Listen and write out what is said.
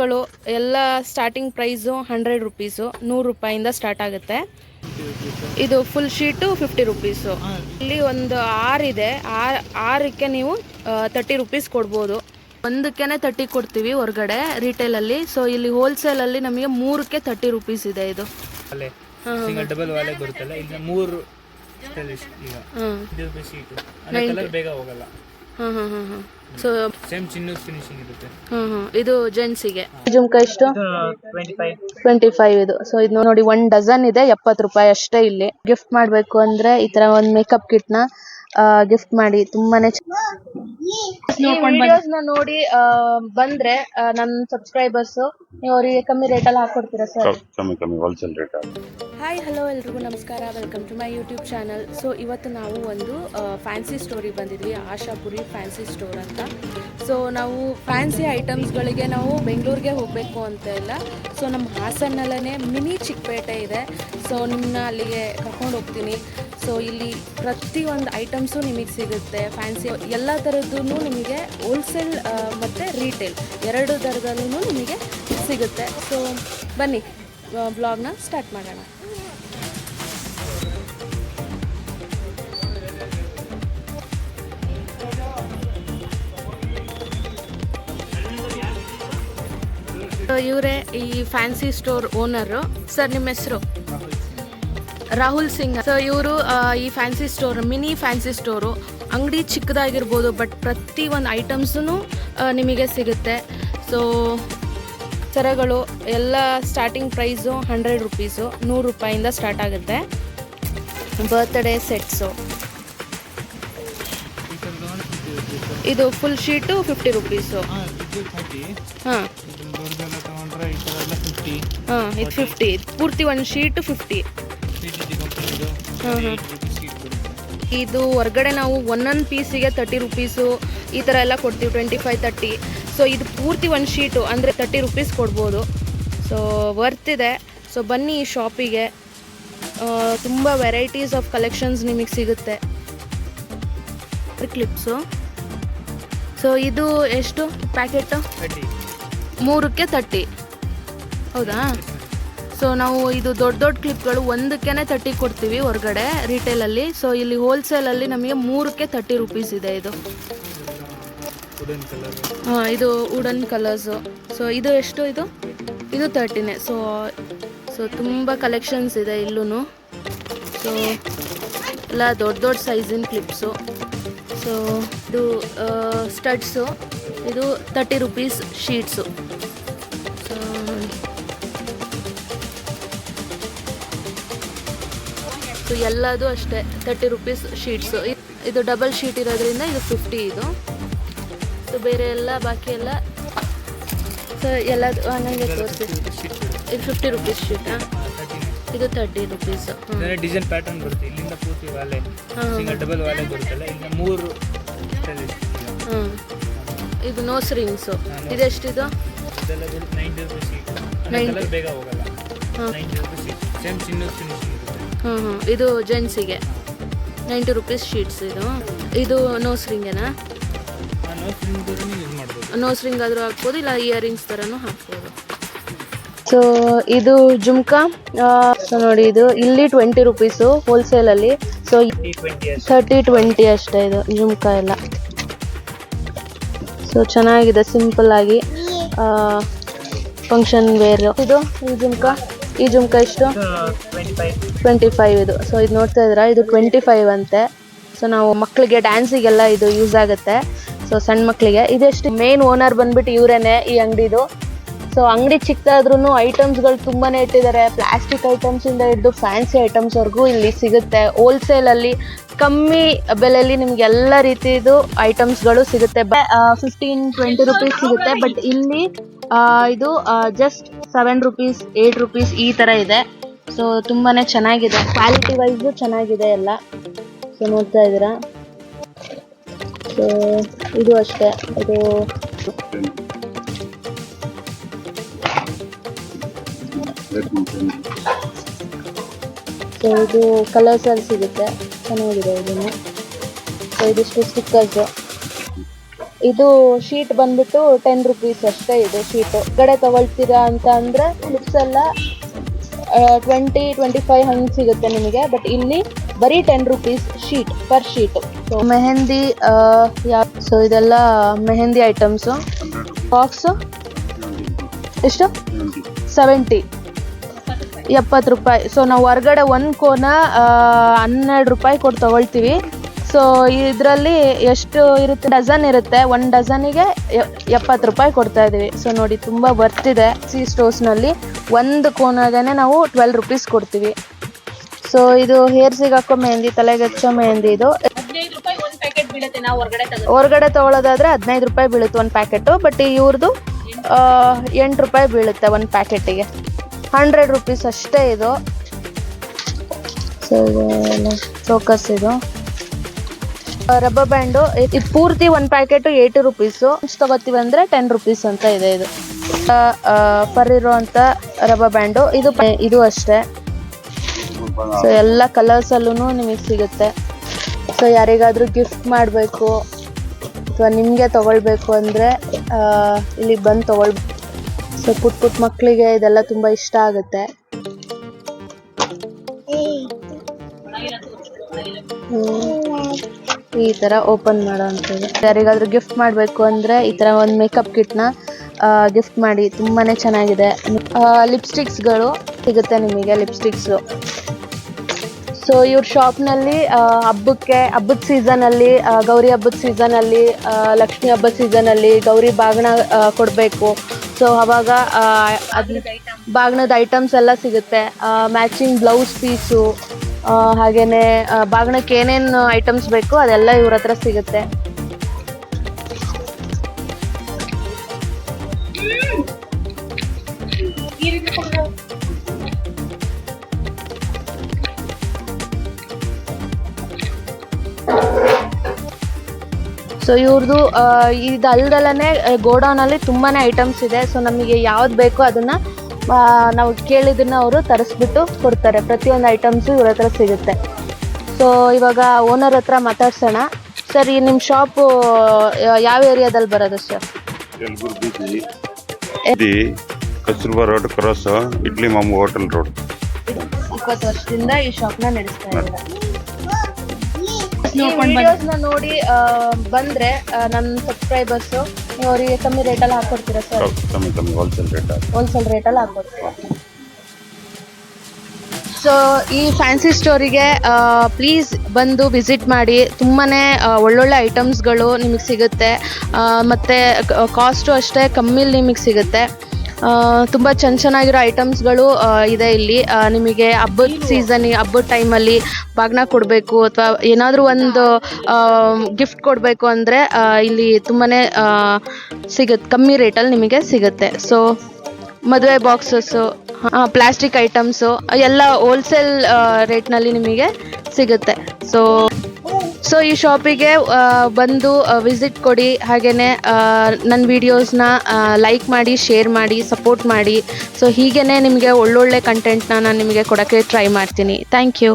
ಗಳು ಎಲ್ಲ starting price hundred rupees ನೂರು ರೂಪಾಯಿಂದ ಸ್ಟಾರ್ಟ್ ಆಗುತ್ತೆ. ಇದು ಫುಲ್ ಶೀಟು ಫಿಫ್ಟಿ ರುಪೀಸು ಇಲ್ಲಿ ಒಂದು ಆರು ಇದೆ. ಆರ್ ಆರಕ್ಕೆ ನೀವು ತರ್ಟಿ ರುಪೀಸ್ ಕೊಡ್ಬೋದು. ಒಂದಕ್ಕೆ ತರ್ಟಿ ಕೊಡ್ತೀವಿ ಹೊರಗಡೆ ರಿಟೇಲಲ್ಲಿ ಸೊ ಇಲ್ಲಿ ಹೋಲ್ಸೇಲಲ್ಲಿ ನಮಗೆ ಮೂರಕ್ಕೆ ತರ್ಟಿ ರುಪೀಸ್ ಇದೆ ಇದು. ಸಿಂಗಲ್ ಡಬಲ್ ವಾಲೆ ಬರುತ್ತಲ್ಲ ಈಗ. ಮೂರು ಬೇಗ ಹೋಗಲ್ಲ. ಹಾಂ ಹಾಂ ಹಾಂ ಹಾಂ ಸೊ ಸೇಮ್ ಚಿನ್ನದ ಫಿನಿಶಿಂಗ್ ಇರುತ್ತೆ. ಹಾಂ ಹಾಂ ಇದು ಜೆಂಟ್ಸಿಗೆ. ಜುಮ್ಕ ಎಷ್ಟು? ಟ್ವೆಂಟಿ ಫೈವ್ ಇದು. ಸೊ ಇದು ನೋಡಿ ಒಂದ್ ಡಜನ್ ಇದೆ ಎಪ್ಪತ್ತು ರೂಪಾಯಿ ಅಷ್ಟೇ ಇಲ್ಲಿ. ಗಿಫ್ಟ್ ಮಾಡ್ಬೇಕು ಅಂದ್ರೆ ಈ ತರ ಒಂದ್ ಮೇಕಪ್ ಕಿಟ್ನ ಗಿಫ್ಟ್ ಮಾಡಿ. ತುಂಬಾನೇ ವಿಡಿಯೋಸ್ನ ನೋಡಿ ಆ, ಬಂದ್ರೆ ನನ್ನ ಸಬ್ಸ್ಕ್ರೈಬರ್ಸ್ ನೀವು ಅವರಿಗೆ ಕಮ್ಮಿ ರೇಟ್ ಅಲ್ಲಿ ಹಾಕೊಡ್ತೀರಾ ಸರ್ ಕಮ್ಮಿ ಕಮ್ಮಿ ಹೋಲ್ಸೇಲ್ ರೇಟ್ ಹಾಯ್ ಹಲೋ ಎಲ್ರಿಗೂ ನಮಸ್ಕಾರ. Welcome to my YouTube channel so ಇವತ್ತು ನಾವು ಒಂದು ಫ್ಯಾನ್ಸಿ ಸ್ಟೋರಿ ಬಂದಿದ್ವಿ ಆಶಾಪುರಿ ಫ್ಯಾನ್ಸಿ ಸ್ಟೋರ್ ಅಂತ. ಸೊ ನಾವು ಫ್ಯಾನ್ಸಿ ಐಟಮ್ಸ್ಗಳಿಗೆ ನಾವು ಬೆಂಗಳೂರಿಗೆ ಹೋಗಬೇಕು ಅಂತ ಇಲ್ಲ. ಸೊ ನಮ್ಮ ಹಾಸನಲ್ಲೇ ಮಿನಿ ಚಿಕ್ಕಪೇಟೆ ಇದೆ. ಸೊ ನಿಮ್ಮನ್ನ ಅಲ್ಲಿಗೆ ಕರ್ಕೊಂಡು ಹೋಗ್ತೀನಿ. ಸೊ ಇಲ್ಲಿ ಪ್ರತಿಯೊಂದು ಐಟಮ್ಸು ನಿಮಗೆ ಸಿಗುತ್ತೆ. ಫ್ಯಾನ್ಸಿ ಎಲ್ಲ ಥರದ್ದು ನಿಮಗೆ ಹೋಲ್ಸೇಲ್ ಮತ್ತು ರೀಟೇಲ್ ಎರಡು ಥರದಲ್ಲೂ ನಿಮಗೆ ಸಿಗುತ್ತೆ. ಸೊ ಬನ್ನಿ ಬ್ಲಾಗ್ನ ಸ್ಟಾರ್ಟ್ ಮಾಡೋಣ. ಇವರೇ ಈ ಫ್ಯಾನ್ಸಿ ಸ್ಟೋರ್ ಓನರು ಸರ್ ನಿಮ್ಮ ಹೆಸರು? ರಾಹುಲ್ ಸಿಂಗ್. ಸೊ ಇವರು ಈ fancy store mini fancy store ಅಂಗಡಿ ಚಿಕ್ಕದಾಗಿರ್ಬೋದು ಬಟ್ ಪ್ರತಿ ಒಂದು ಐಟಮ್ಸೂ ನಿಮಗೆ ಸಿಗುತ್ತೆ. ಸೊ ಸರಗಳು ಎಲ್ಲ ಸ್ಟಾರ್ಟಿಂಗ್ ಪ್ರೈಸು ಹಂಡ್ರೆಡ್ ರುಪೀಸು ನೂರು ರೂಪಾಯಿಂದ ಸ್ಟಾರ್ಟ್ ಆಗುತ್ತೆ. ಬರ್ತ್ಡೇ ಸೆಟ್ಸು ಇದು ಫುಲ್ ಶೀಟು ಫಿಫ್ಟಿ ರುಪೀಸು ಹಾಂ ಹಾಂ. ಇದು ಫಿಫ್ಟಿ ಪೂರ್ತಿ ಒಂದು ಶೀಟು ಫಿಫ್ಟಿ ಇದು ಹೊರ್ಗಡೆ ನಾವು ಒಂದೊಂದು ಪೀಸಿಗೆ ತರ್ಟಿ ರುಪೀಸು ಈ ಥರ ಎಲ್ಲ ಕೊಡ್ತೀವಿ ಟ್ವೆಂಟಿ ಫೈವ್ ತರ್ಟಿ ಸೊ ಇದು ಪೂರ್ತಿ ಒಂದು ಶೀಟು ಅಂದರೆ ತರ್ಟಿ ರುಪೀಸ್ ಕೊಡ್ಬೋದು. ಸೊ ವರ್ತ್ ಇದೆ. ಸೊ ಬನ್ನಿ ಈ ಶಾಪಿಗೆ ತುಂಬ ವೆರೈಟೀಸ್ ಆಫ್ ಕಲೆಕ್ಷನ್ಸ್ ನಿಮಗೆ ಸಿಗುತ್ತೆ. ಕ್ಲಿಪ್ಸು ಸೊ ಇದು ಎಷ್ಟು ಪ್ಯಾಕೆಟು ಮೂರಕ್ಕೆ ತರ್ಟಿ ಹೌದಾ? ಸೊ ನಾವು ಇದು ದೊಡ್ಡ ದೊಡ್ಡ ಕ್ಲಿಪ್ಗಳು ಒಂದಕ್ಕೆ ತರ್ಟಿ ಕೊಡ್ತೀವಿ ಹೊರಗಡೆ ರಿಟೇಲಲ್ಲಿ ಸೊ ಇಲ್ಲಿ ಹೋಲ್ಸೇಲಲ್ಲಿ ನಮಗೆ ಮೂರಕ್ಕೆ ತರ್ಟಿ ರುಪೀಸ್ ಇದೆ ಇದು. ಹಾಂ, ಇದು ವುಡನ್ ಕಲರ್ಸು ಸೊ ಇದು ಎಷ್ಟು ಇದು? ಇದು ತರ್ಟಿನೇ ಸೊ ಸೊ ತುಂಬ ಕಲೆಕ್ಷನ್ಸ್ ಇದೆ ಇಲ್ಲೂ ಸೊ ಎಲ್ಲ ದೊಡ್ಡ ದೊಡ್ಡ ಸೈಜಿನ ಕ್ಲಿಪ್ಸು ಸೊ ಇದು ಸ್ಟಡ್ಸು ಇದು ತರ್ಟಿ ರುಪೀಸ್ ಶೀಟ್ಸು ಸೊ ಎಲ್ಲದೂ ಅಷ್ಟೇ ತರ್ಟಿ ರುಪೀಸ್ ಶೀಟ್ಸು ಇದು ಡಬಲ್ ಶೀಟ್ ಇರೋದ್ರಿಂದ ಇದು ಫಿಫ್ಟಿ ಇದು. ಸೊ ಬೇರೆ ಎಲ್ಲ ಬಾಕಿ ಎಲ್ಲ ಸೊ ಎಲ್ಲ ನನಗೆ ತೋರಿಸಿ. ಇದು ಫಿಫ್ಟಿ ರುಪೀಸ್ ಶೀಟಾ ಇದು ತರ್ಟಿ ರುಪೀಸ್ ಡಿಸೈನ್ ಪ್ಯಾಟರ್ನ್ ಬರುತ್ತೆ. ಇಲ್ಲಿಂದ ಪೂರ್ತಿ ವಾಲೆ ಸಿಂಗಲ್ ಡಬಲ್ ವಾಲೆ ಬರುತ್ತಲ್ಲ ಇಲ್ಲಿ ಮೂರು ಹ್ಞೂ ಇದು ನೋಸ್ ರಿಂಗ್ಸು ಇದೆಷ್ಟಿದು ನೈಂಟಿ ರುಪೀಸ್ ಶೀಟ್ 90. ಕಲರ್ ಬೇಗ ಹೋಗಲ್ಲ. ನೈಂಟಿ ರುಪೀಸ್ ಸೇಮ್ ಚಿನ್ನದ ಫಿನಿಶಿಂಗ್ ಇರುತ್ತೆ ಹಾಂ ಹಾಂ ಇದು ಜೆಂಟ್ಸಿಗೆ. ನೈಂಟಿ ರುಪೀಸ್ ಶೀಟ್ಸ್ ಇದು. ಇದು ನೋಸ್ ರಿಂಗೇನಾ ನೋಸ್ ರಿಂಗ್ ಆದರೂ ಹಾಕ್ಬೋದು ಇಲ್ಲ ಇಯರಿಂಗ್ಸ್ ಥರನೂ ಹಾಕ್ಬೋದು. ಸೊ ಇದು ಜುಮ್ಕಾ. ಸೊ ನೋಡಿ ಇದು ಇಲ್ಲಿ ಟ್ವೆಂಟಿ ರುಪೀಸು ಹೋಲ್ಸೇಲಲ್ಲಿ ಸೊ ತರ್ಟಿ ಟ್ವೆಂಟಿ ಅಷ್ಟು. ಥರ್ಟಿ ಟ್ವೆಂಟಿ ಅಷ್ಟೇ ಇದು ಜುಮ್ಕಾ ಎಲ್ಲ. ಸೊ ಚೆನ್ನಾಗಿದೆ ಸಿಂಪಲ್ ಆಗಿ. ಫಂಕ್ಷನ್ ವೇರ್ ಇದು ಈ ಜುಮ್ಕಾ. ಈ ಜುಮ್ಕ ಎಷ್ಟು? ಟ್ವೆಂಟಿ ಫೈವ್ ಇದು. ಸೊ ಇದು ನೋಡ್ತಾ ಇದ್ದೀರಾ? ಇದು ಟ್ವೆಂಟಿ ಫೈವ್ ಅಂತೆ. ಸೊ ನಾವು ಮಕ್ಕಳಿಗೆ ಡ್ಯಾನ್ಸಿಗೆಲ್ಲ ಇದು ಯೂಸ್ ಆಗುತ್ತೆ. ಸೊ ಸಣ್ಣ ಮಕ್ಕಳಿಗೆ ಇದೆಷ್ಟು? ಮೇನ್ ಓನರ್ ಬಂದ್ಬಿಟ್ಟು ಇವರೇನೆ ಈ ಅಂಗಡಿದು. ಸೊ ಅಂಗಡಿ ಚಿಕ್ಕದಾದ್ರೂ ಐಟಮ್ಸ್ಗಳು ತುಂಬಾನೇ ಇಟ್ಟಿದ್ದಾರೆ. ಪ್ಲಾಸ್ಟಿಕ್ ಐಟಮ್ಸ್ ಇಂದ ಹಿಡಿದು ಫ್ಯಾನ್ಸಿ ಐಟಮ್ಸ್ ವರೆಗೂ ಇಲ್ಲಿ ಸಿಗುತ್ತೆ. ಹೋಲ್ಸೇಲ್ ಅಲ್ಲಿ ಕಮ್ಮಿ ಬೆಲೆಯಲ್ಲಿ ನಿಮ್ಗೆ ಎಲ್ಲ ರೀತಿದು ಐಟಮ್ಸ್ಗಳು ಸಿಗುತ್ತೆ. ಫಿಫ್ಟೀನ್ ಟ್ವೆಂಟಿ ರುಪೀಸ್ ಸಿಗುತ್ತೆ. ಬಟ್ ಇಲ್ಲಿ ಇದು just seven rupees eight rupees ಈ ತರ ಇದೆ. ಸೊ ತುಂಬಾನೇ ಚೆನ್ನಾಗಿದೆ. ಕ್ವಾಲಿಟಿ ವೈಸ್ ಚೆನ್ನಾಗಿದೆ ಎಲ್ಲ. ಸೊ ನೋಡ್ತಾ ಇದ್ದೀರಾ? ಸೊ ಇದು ಅಷ್ಟೇ. ಇದು ಸೊ ಇದು ಕಲರ್ಸ್ ಅಲ್ಲಿ ಸಿಗುತ್ತೆ. ಚೆನ್ನಾಗಿದೆ ಇದನ್ನು. ಸೊ ಇದಿಷ್ಟು ಸ್ಟಿಕ್ಕರ್ಸು ಇದು ಶೀಟ್ ಬಂದ್ಬಿಟ್ಟು ಟೆನ್ ರುಪೀಸ್ ಅಷ್ಟೇ ಇದು ಶೀಟು. ಕಡೆ ತಗೊಳ್ತೀರಾ ಅಂತ ಅಂದರೆ ಕ್ಲಿಪ್ಸ್ ಎಲ್ಲ ಟ್ವೆಂಟಿ ಟ್ವೆಂಟಿ ಫೈವ್ ಹಂಗೆ ಸಿಗುತ್ತೆ ನಿಮಗೆ. ಬಟ್ ಇಲ್ಲಿ ಬರೀ ten rupees sheet per sheet so mehndi so ಇದೆಲ್ಲ ಮೆಹಂದಿ ಐಟಮ್ಸು ಬಾಕ್ಸ್ ಎಷ್ಟು? ಸೆವೆಂಟಿ ಎಪ್ಪತ್ತು ರೂಪಾಯಿ. ಸೊ ನಾವು ಹೊರ್ಗಡೆ ಒಂದು ಕೋನ ಹನ್ನೆರಡು ರೂಪಾಯಿ ಕೊಟ್ಟು ತಗೊಳ್ತೀವಿ. ಸೊ ಇದರಲ್ಲಿ ಎಷ್ಟು ಇರುತ್ತೆ? ಡಜನ್ ಇರುತ್ತೆ. ಒಂದು ಡಜನಿಗೆ ಎಪ್ಪತ್ತು ರೂಪಾಯಿ ಕೊಡ್ತಾ ಇದೀವಿ. ಸೊ ನೋಡಿ ತುಂಬ ವರ್ತ್ ಇದೆ ಸಿ ಸ್ಟೋರ್ಸ್ನಲ್ಲಿ ಒಂದು ಕೋನಾಗೇ ನಾವು ಟ್ವೆಲ್ ರುಪೀಸ್ ಕೊಡ್ತೀವಿ. ಸೊ ಇದು ಹೇರ್ಸಿಗೆ ಹಾಕೋ ಮೆಹಂದಿ ತಲೆಗೆ ಹಚ್ಚೋ ಮೆಹಂದಿ ಇದು. ಹದಿನೈದು ರೂಪಾಯಿ ಒಂದು ಪ್ಯಾಕೆಟ್ ಬೀಳುತ್ತೆ ನಾವು ಹೊರಗಡೆ ತಗೋ ಹೊರಗಡೆ ತೊಗೊಳೋದಾದ್ರೆ ಹದಿನೈದು ರೂಪಾಯಿ ಬೀಳುತ್ತೆ ಒಂದು ಪ್ಯಾಕೆಟು ಬಟ್ ಇವ್ರದ್ದು ಎಂಟು ರೂಪಾಯಿ ಬೀಳುತ್ತೆ ಒಂದು ಪ್ಯಾಕೆಟಿಗೆ ಹಂಡ್ರೆಡ್ ರುಪೀಸ್ ಅಷ್ಟೇ ಇದು. ಸೊ ಇದು ಚೋಕಸ್ ಇದು. ರಬ್ಬರ್ ಬ್ಯಾಂಡು ಇದು ಪೂರ್ತಿ ಒಂದು ಪ್ಯಾಕೆಟ್ ಏಯ್ಟಿ ರುಪೀಸು ತಗೋತೀವಿ ಅಂದರೆ ಟೆನ್ ರುಪೀಸ್ ಅಂತ ಇದೆ ಇದು. ಫರ್ ಇರುವಂಥ ರಬ್ಬರ್ ಬ್ಯಾಂಡು ಇದು ಇದು ಅಷ್ಟೇ. ಸೊ ಎಲ್ಲ ಕಲರ್ಸಲ್ಲೂ ನಿಮಗೆ ಸಿಗುತ್ತೆ. ಸೊ ಯಾರಿಗಾದ್ರೂ ಗಿಫ್ಟ್ ಮಾಡಬೇಕು, ಅಥವಾ ನಿಮಗೆ ತಗೊಳ್ಬೇಕು ಅಂದರೆ ಇಲ್ಲಿ ಬಂದು ತಗೊಳ್ ಸೊ, ಪುಟ್ ಪುಟ್ ಮಕ್ಕಳಿಗೆ ಇದೆಲ್ಲ ತುಂಬ ಇಷ್ಟ ಆಗುತ್ತೆ. ಹ್ಮ್. ಈ ತರ ಓಪನ್ ಮಾಡೋ ಅಂಥದ್ದು ಯಾರಿಗಾದ್ರೂ ಗಿಫ್ಟ್ ಮಾಡಬೇಕು ಅಂದ್ರೆ ಈ ತರ ಒಂದು ಮೇಕಪ್ ಕಿಟ್ನ ಗಿಫ್ಟ್ ಮಾಡಿ, ತುಂಬಾನೇ ಚೆನ್ನಾಗಿದೆ. ಲಿಪ್ಸ್ಟಿಕ್ಸ್ಗಳು ಸಿಗುತ್ತೆ ನಿಮಗೆ ಲಿಪ್ಸ್ಟಿಕ್ಸ್ ಸೊ ಇವ್ರ ಶಾಪ್ನಲ್ಲಿ ಹಬ್ಬಕ್ಕೆ, ಹಬ್ಬದ ಸೀಸನಲ್ಲಿ ಗೌರಿ ಹಬ್ಬದ ಸೀಸನಲ್ಲಿ ಲಕ್ಷ್ಮಿ ಹಬ್ಬದ ಸೀಸನಲ್ಲಿ ಗೌರಿ ಬಾಗಣ ಕೊಡಬೇಕು. ಸೊ ಅವಾಗ ಬಾಗಿಣದ ಐಟಮ್ಸ್ ಎಲ್ಲ ಸಿಗುತ್ತೆ. ಮ್ಯಾಚಿಂಗ್ ಬ್ಲೌಸ್ ಪೀಸು ಹಾಗೆಯೇ ಬಾಗಣಕ್ಕೆ ಏನೇನು ಐಟಮ್ಸ್ ಬೇಕು ಅದೆಲ್ಲ ಇವ್ರ ಹತ್ರ ಸಿಗುತ್ತೆ. ಸೊ ಇವ್ರದ್ದು ಇದಲ್ದಲ್ಲೇ ಗೋಡೌನ್ ಗೋಡೌನಲ್ಲಿ ತುಂಬಾ ಐಟಮ್ಸ್ ಇದೆ. ಸೊ ನಮಗೆ ಯಾವ್ದು ಬೇಕೋ ಅದನ್ನು ನಾವು ಕೇಳಿದ್ದನ್ನ ಅವರು ತರಿಸ್ಬಿಟ್ಟು ಕೊಡ್ತಾರೆ. ಪ್ರತಿಯೊಂದು ಐಟಮ್ಸು ಇವ್ರ ಹತ್ರ ಸಿಗುತ್ತೆ. ಸೊ ಇವಾಗ ಓನರ್ ಹತ್ರ ಮಾತಾಡ್ಸೋಣ. ಸರ್ ಈ ನಿಮ್ಮ ಶಾಪು ಯಾವ ಏರಿಯಾದಲ್ಲಿ ಬರೋದು sir Yalaburgi Kasturba road cross idli Mamu hotel road ಇಪ್ಪತ್ತು ವರ್ಷದಿಂದ ಈ ಶಾಪ್ನ ನಡೆಸ್ತಾ ಇದ್ದಾರೆ. ನೋಡಿ ಬಂದ್ರೆ ನನ್ನ ಸಬ್ಸ್ಕ್ರೈಬರ್ಸು ನೀವು ಅವರಿಗೆ ಕಮ್ಮಿ ರೇಟಲ್ಲಿ ಹಾಕ್ಕೊಡ್ತೀರಾ ಸರ್? ಕಮ್ಮಿ ಕಮ್ಮಿ ಹೋಲ್ಸೇಲ್ ರೇಟ್ ಹೋಲ್ಸೇಲ್ ರೇಟಲ್ಲಿ ಹಾಕ್ಕೊಡ್ತೀರಾ? ಸೊ ಈ ಫ್ಯಾನ್ಸಿ ಸ್ಟೋರಿಗೆ ಪ್ಲೀಸ್ ಬಂದು ವಿಸಿಟ್ ಮಾಡಿ. ತುಂಬಾನೇ ಒಳ್ಳೊಳ್ಳೆ ಐಟಮ್ಸ್ಗಳು ನಿಮಗೆ ಸಿಗುತ್ತೆ. ಮತ್ತೆ ಮತ್ತು ಕಾಸ್ಟು ಅಷ್ಟೇ ಕಮ್ಮಿಲಿ ನಿಮಗೆ ಸಿಗುತ್ತೆ. ತುಂಬ ಚೆನ್ನ ಚೆನ್ನಾಗಿರೋ ಐಟಮ್ಸ್ಗಳು ಇದೆ ಇಲ್ಲಿ. ನಿಮಗೆ ಹಬ್ಬದ ಸೀಸನ್ ಹಬ್ಬದ ಟೈಮಲ್ಲಿ ಬಾಗ್ನ ಕೊಡಬೇಕು, ಅಥವಾ ಏನಾದರೂ ಒಂದು ಗಿಫ್ಟ್ ಕೊಡಬೇಕು ಅಂದರೆ ಇಲ್ಲಿ ತುಂಬಾ ಸಿಗುತ್ತೆ ಕಮ್ಮಿ ರೇಟಲ್ಲಿ ನಿಮಗೆ ಸಿಗುತ್ತೆ. ಸೊ ಮದುವೆ ಬಾಕ್ಸಸ್ಸು ಪ್ಲಾಸ್ಟಿಕ್ ಐಟಮ್ಸು ಎಲ್ಲ ಹೋಲ್ಸೇಲ್ ರೇಟ್ನಲ್ಲಿ ನಿಮಗೆ ಸಿಗುತ್ತೆ. ಸೊ ಸೊ ಈ ಶಾಪಿಗೆ ಬಂದು ವಿಸಿಟ್ ಕೊಡಿ. ಹಾಗೆಯೇ ನನ್ನ ವೀಡಿಯೋಸ್ನ ಲೈಕ್ ಮಾಡಿ ಶೇರ್ ಮಾಡಿ ಸಪೋರ್ಟ್ ಮಾಡಿ. ಸೊ ಹೀಗೇ ನಿಮಗೆ ಒಳ್ಳೊಳ್ಳೆ ಕಂಟೆಂಟ್ನ ನಾನು ನಿಮಗೆ ಕೊಡೋಕ್ಕೆ ಟ್ರೈ ಮಾಡ್ತೀನಿ. Thank you